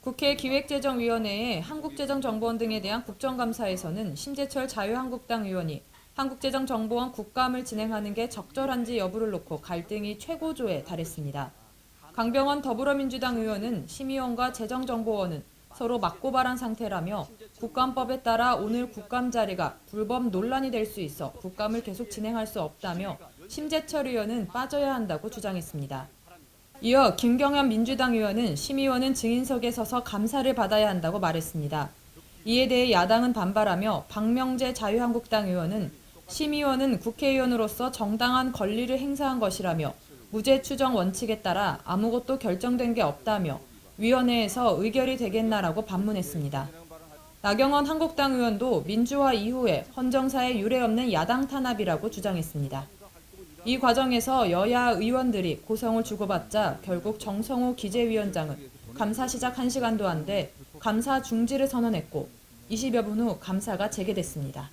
국회 기획재정위원회의 한국재정정보원 등에 대한 국정감사에서는 심재철 자유한국당 의원이 한국재정정보원 국감을 진행하는 게 적절한지 여부를 놓고 갈등이 최고조에 달했습니다. 강병원 더불어민주당 의원은 심의원과 재정정보원은 서로 맞고발한 상태라며 국감법에 따라 오늘 국감 자리가 불법 논란이 될 수 있어 국감을 계속 진행할 수 없다며 심재철 의원은 빠져야 한다고 주장했습니다. 이어 김경현 민주당 의원은 심의원은 증인석에 서서 감사를 받아야 한다고 말했습니다. 이에 대해 야당은 반발하며 박명재 자유한국당 의원은 심의원은 국회의원으로서 정당한 권리를 행사한 것이라며 무죄 추정 원칙에 따라 아무것도 결정된 게 없다며 위원회에서 의결이 되겠나라고 반문했습니다. 나경원 한국당 의원도 민주화 이후에 헌정사에 유례 없는 야당 탄압이라고 주장했습니다. 이 과정에서 여야 의원들이 고성을 주고받자 결국 정성호 기재위원장은 감사 시작 1시간도 안 돼 감사 중지를 선언했고 20여 분 후 감사가 재개됐습니다.